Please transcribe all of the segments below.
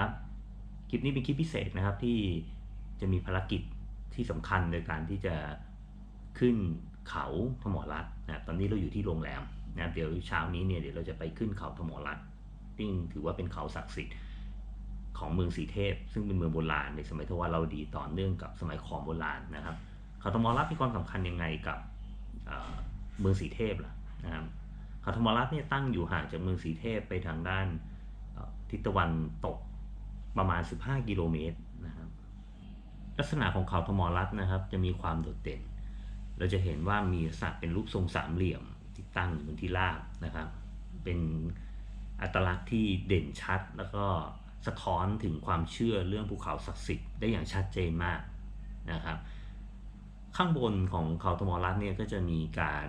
นะครับ คลิปนี้เป็นคลิปพิเศษนะครับที่จะมีภารกิจที่สำคัญโดยการที่จะขึ้นเขาธมรัตนะตอนนี้เราอยู่ที่โรงแรมนะเดี๋ยวเช้านี้เนี่ยเดี๋ยวเราจะไปขึ้นเขาธมรัตซึ่งถือว่าเป็นเขาศักดิ์สิทธิ์ของเมืองสีเทพ ซึ่งเป็นเมืองโบราณในสมัยทวาราวดีต่อเนื่องกับสมัยขอมโบราณนะครับ เขาธมรัตมีความสำคัญยังไงกับเมืองสีเทพล่ะนะครับเขาธมรัตเนี่ยตั้งอยู่ห่างจากเมืองสีเทพไปทางด้านทิศตะวันตก ประมาณ 15 กิโลเมตรนะครับ ลักษณะของเขาธมรัตน์นะครับ จะมีความโดดเด่น เราจะเห็นว่ามีลักษณะเป็นรูปทรงสามเหลี่ยมที่ตั้งอยู่บนที่ราบนะครับ เป็นอัตลักษณ์ที่เด่นชัด แล้วก็สะท้อนถึงความเชื่อเรื่องภูเขาศักดิ์สิทธิ์ได้อย่างชัดเจนมากนะครับ ข้างบนของเขาธมรัตน์เนี่ยก็จะมีการ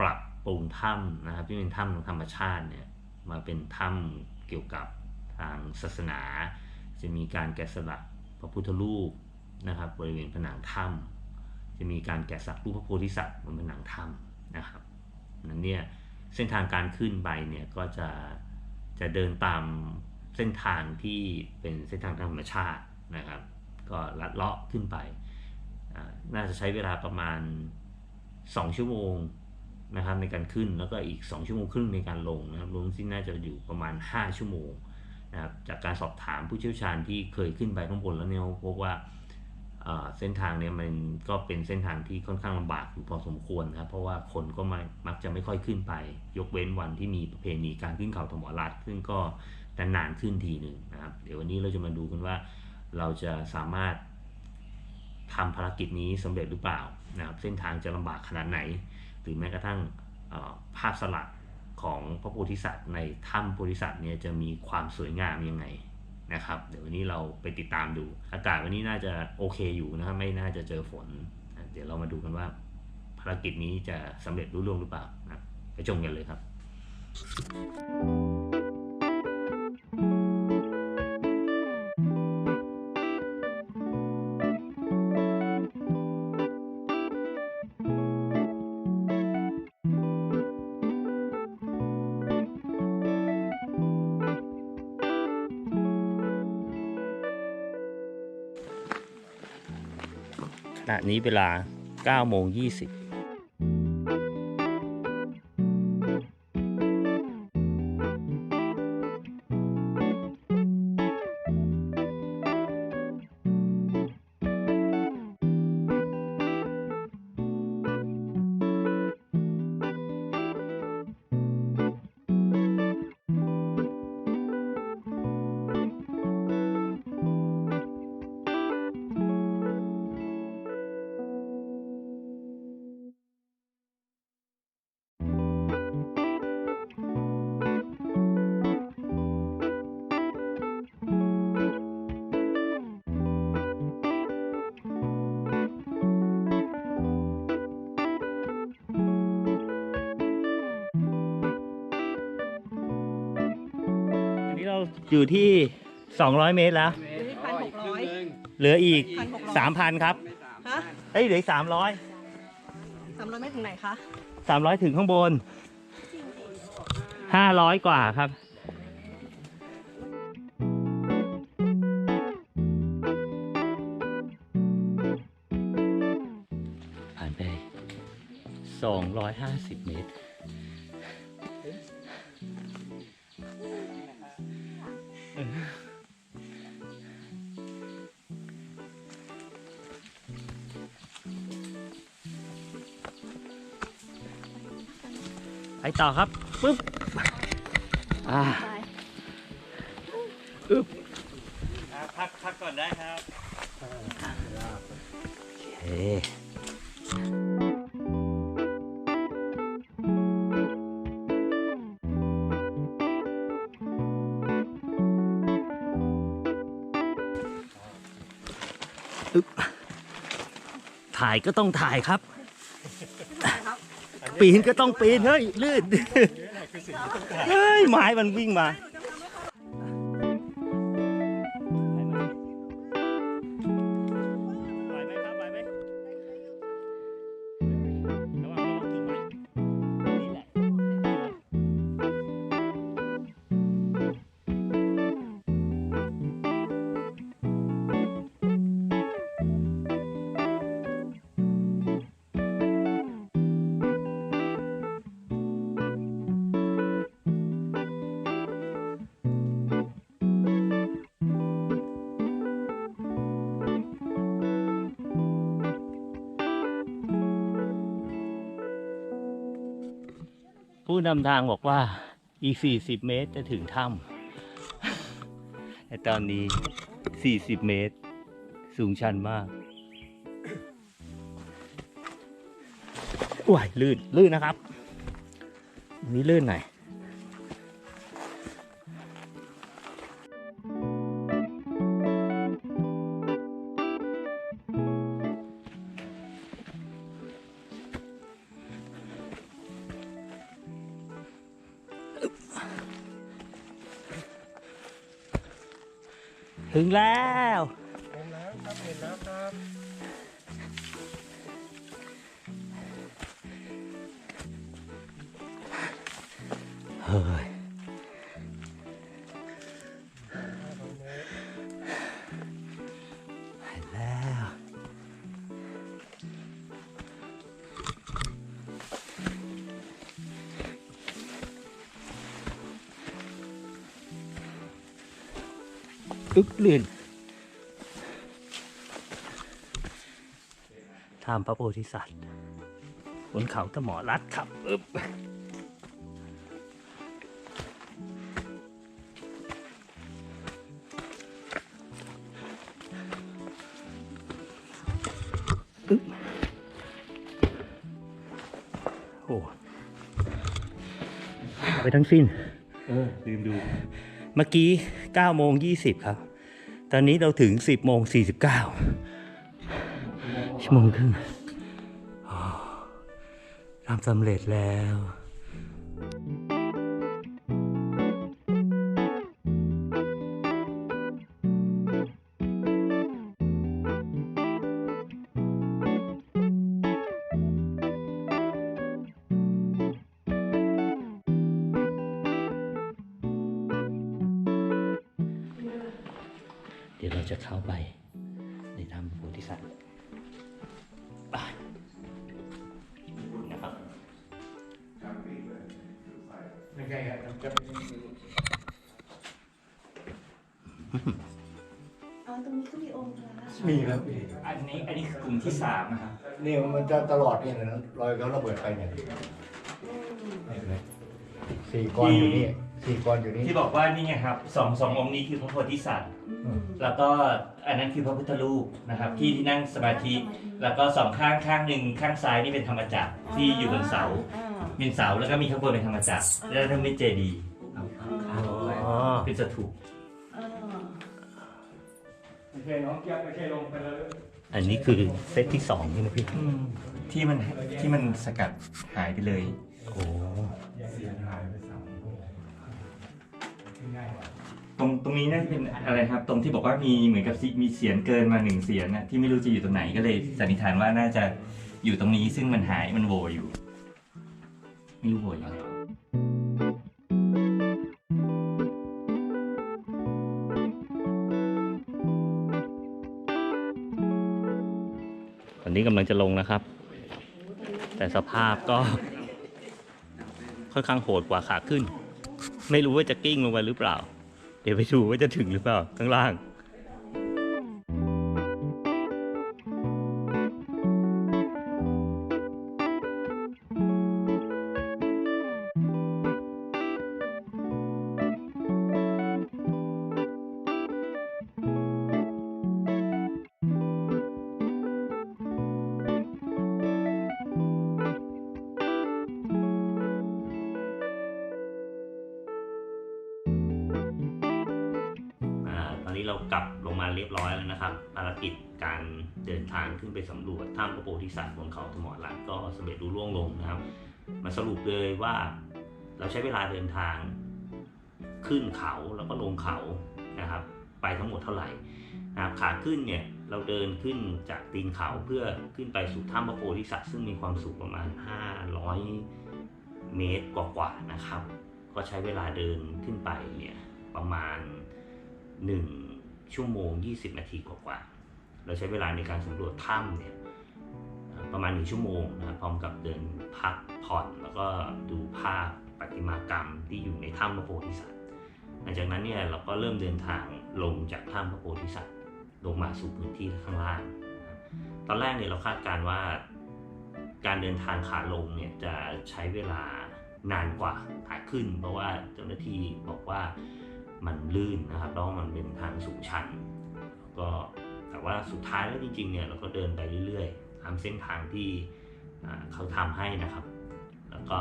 ปรับปรุงถ้ำนะครับที่เป็นถ้ำธรรมชาติเนี่ยมาเป็นถ้ำเกี่ยวกับ ทางศาสนา จะมีการแกะสลักพระพุทธรูปนะครับบริเวณผนังถ้ำจะมีการแกะสลักรูปพระโพธิสัตว์บนผนังถ้ำนะครับนั้นเนี่ยเส้นทางการขึ้นไปเนี่ยก็จะจะเดินตามเส้นทางที่เป็นเส้นทางทางธรรมชาตินะครับ ก็ลัดเลาะขึ้นไป น่าจะใช้เวลาประมาณ 2 ชั่วโมงนะครับในการขึ้นแล้วก็อีก 2 ชั่วโมงครึ่งในการลงนะครับรวมทั้งสิ้นน่าจะอยู่ประมาณ 5 ชั่วโมง นะครับจากการสอบถามผู้เชี่ยวชาญที่เคยขึ้นไปข้างบนแล้วเนี่ยพบว่าเส้นทางเนี่ยมันก็เป็นเส้นทางที่ค่อนข้างลำบากอยู่พอสมควรนะครับเพราะว่าคนก็ไม่มักจะไม่ค่อยขึ้นไป ยกเว้นวันที่มีประเพณีการขึ้นเขาธมรัตน์ซึ่งก็นานๆขึ้นทีหนึ่งนะครับ เดี๋ยววันนี้เราจะมาดูกันว่าเราจะสามารถทำภารกิจนี้สำเร็จหรือเปล่านะครับเส้นทางจะลำบากขนาดไหน หรือแม้กระทั่งภาพสลัก ของพระโพธิสัตว์ในถ้ำโพธิสัตว์เนี่ยจะมีความสวยงามยังไงนะครับ เดี๋ยววันนี้เราไปติดตามดู อากาศวันนี้น่าจะโอเคอยู่นะครับไม่น่าจะเจอฝน เดี๋ยวเรามาดูกันว่าภารกิจนี้จะสำเร็จรุ่ล่วงหรือเปล่านะไปชมกันเลยครับ ณะนี้เวลา9โมง20 อยู่ที่ 200 เมตรแล้วพันหกร้อย เหลืออีก1,600 3,000 ครับ ฮะเอ้ยเหลืออีก300 สามร้อยไม่ถึงไหนคะ300 ถึงข้างบน 500 กว่าครับ ผ่านไป 250 เมตร ต่อครับปึ๊บอ่าอึบพักพักก่อนได้ครับโอเคอึบถ่ายก็ต้องถ่ายครับ ปีนก็ต้องปีน เฮ้ย ลื่น เฮ้ย ไม้มันวิ่งมา ผู้นำทางบอกว่า อีก 40 เมตรจะถึงถ้ำแต่ตอนนี้ 40 เมตร สูงชันมากอุ้ยลื่น ลื่นนะครับ นี่ลื่นหน่อย ถึงแล้ว เห็นแล้วครับเห็นแล้วครับ อึกลื่นถ้ำพระโพธิสัตว์บนเขาตะหมอรัดครับอึ๊บโอ้ไปทั้งสิ้น เออลืมดู เมื่อกี้9โมง20 ครับ ตอนนี้เราถึง 10โมง49ชั่วโมงครึ่งทำสำเร็จแล้ว เดี๋ยวเราจะเข้าไปในถ้ำพระโพธิสัตว์ไปนะครับไม่ใช่ครับจะอ๋อตรงนี้ก็มีองค์พระมีครับพี่อันนี้อันนี้คือกลุ่มที่สามนะครับนี่มันจะตลอดเนี่ยนะรอยเขาระเบิดไปเนี่ยนี่เลยสี่ก้อนอยู่นี่ สี่ก้อนอยู่นี่ที่บอกว่านี่ไงครับสองสององค์นี้คือพระโพธิสัตว์ แล้วก็อันนั้นคือพระพุทธรูปนะครับที่ที่นั่งสมาธิ แล้วก็สองข้างข้างหนึ่งข้างซ้ายนี่เป็นธรรมจักรที่อยู่บนเสาเป็นเสาแล้วก็มีข้างบนเป็นธรรมจักรแล้วทั้งเป็นเจดีย์ครับอ๋อเป็นสถูปไม่ใช่น้องเจี๊ยบไม่ใช่ลงไปเลยอันนี้คือเซตที่สองใช่ไหมพี่ที่มันที่มันสกัดหายไปเลย โอ้เสียหายไป ตรงตรงนี้น่าจะเป็นอะไรครับ ตรงที่บอกว่ามีเหมือนกับมีเสียนเกินมาหนึ่งเสียนนะที่ไม่รู้จะอยู่ตรงไหนก็เลยสันนิษฐานว่าน่าจะอยู่ตรงนี้ซึ่งมันหายมันโวอยู่ไม่รู้โวยังไงตอนนี้กำลังจะลงนะครับ แต่สภาพก็ค่อนข้างโหดกว่าขาขึ้น ไม่รู้ว่าจะกิ้งลงไปหรือเปล่า เดี๋ยวไปดูว่าจะถึงหรือเปล่าข้างล่าง เรากลับลงมาเรียบร้อยแล้วนะครับภารกิจการเดินทางขึ้นไปสำรวจถ้ำพระโพธิสัตว์บนเขาธมอลันก็สำเร็จรุ่ล่วงลงนะครับ มาสรุปเลยว่าเราใช้เวลาเดินทางขึ้นเขาแล้วก็ลงเขานะครับ ไปทั้งหมดเท่าไหร่นะครับขาขึ้นเนี่ยเราเดินขึ้นจากตีนเขาเพื่อขึ้นไปสู่ถ้ำพระโพธิสัตว์ซึ่งมีความสูงประมาณ 500 เมตรกว่าๆนะครับ ก็ใช้เวลาเดินขึ้นไปเนี่ยประมาณ 1 ชั่วโมง 20 นาทีกว่าๆเราใช้เวลาในการสำรวจถ้ำเนี่ยประมาณ1ชั่วโมงนะครับพร้อมกับเดินพักผ่อนแล้วก็ดูภาพประติมากรรมที่อยู่ในถ้ำพระโพธิสัตว์หลังจากนั้นเนี่ยเราก็เริ่มเดินทางลงจากถ้ำพระโพธิสัตว์ลงมาสู่พื้นที่ข้างล่าง ตอนแรกเนี่ยเราคาดการณ์ว่าการเดินทางขาลงเนี่ยจะใช้เวลานานกว่าขาขึ้น เพราะว่าเจ้าหน้าที่บอกว่า มันลื่นนะครับแล้วมันเป็นทางสูงชันก็แต่ว่าสุดท้ายแล้วจริงๆเนี่ยเราก็เดินไปเรื่อยๆตามเส้นทางที่เขาทำให้นะครับ แล้วก็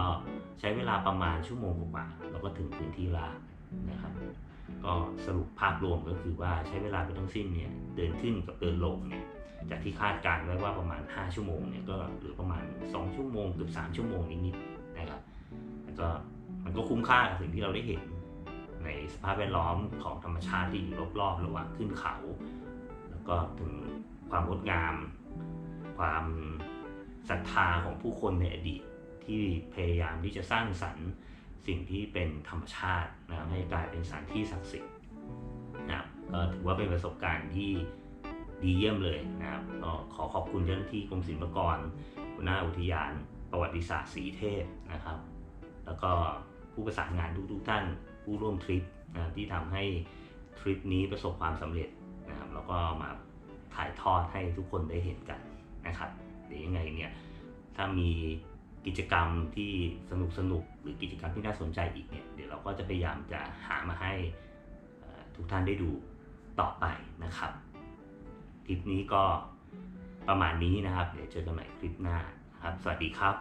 ใช้เวลาประมาณชั่วโมงกว่าเราก็ถึงพื้นที่ลานะครับ ก็สรุปภาพรวมก็คือว่าใช้เวลาไปทั้งสิ้นเนี่ยเดินขึ้นกับเดินลงเนี่ยจากที่คาดการณ์ไว้ว่าประมาณ 5 ชั่วโมงเนี่ยก็หลือประมาณ 2 ชั่วโมงเกือบ3ชั่วโมงนิดๆนะครับแล้วก็มันก็คุ้มค่ากับสิ่งที่เราได้เห็น ในสภาพแวดล้อมของธรรมชาติที่อยู่รอบๆระหว่างขึ้นเขา แล้วก็ถึงความงดงาม ความศรัทธาของผู้คนในอดีตที่พยายามที่จะสร้างสรรค์สิ่งที่เป็นธรรมชาตินะครับให้กลายเป็นสถานที่ศักดิ์สิทธิ์นะครับก็ถือว่าเป็นประสบการณ์ที่ดีเยี่ยมเลยนะครับก็ขอขอบคุณเจ้าหน้าที่กรมศิลปากรหัวหน้าอุทยาน ประวัติศาสตร์สีเทพนะครับ แล้วก็ผู้ประสานงานทุกๆท่าน ผู้ร่วมทริปนะที่ทำให้ทริปนี้ประสบความสำเร็จนะครับแล้วก็มาถ่ายทอดให้ทุกคนได้เห็นกันนะครับเดี๋ยวยังไงเนี่ยถ้ามีกิจกรรมที่สนุกสนุกหรือกิจกรรมที่น่าสนใจอีกเนี่ยเดี๋ยวเราก็จะพยายามจะหามาให้ทุกท่านได้ดูต่อไปนะครับทริปนี้ก็ประมาณนี้นะครับ เดี๋ยวเจอกันใหม่คลิปหน้านะครับ สวัสดีครับ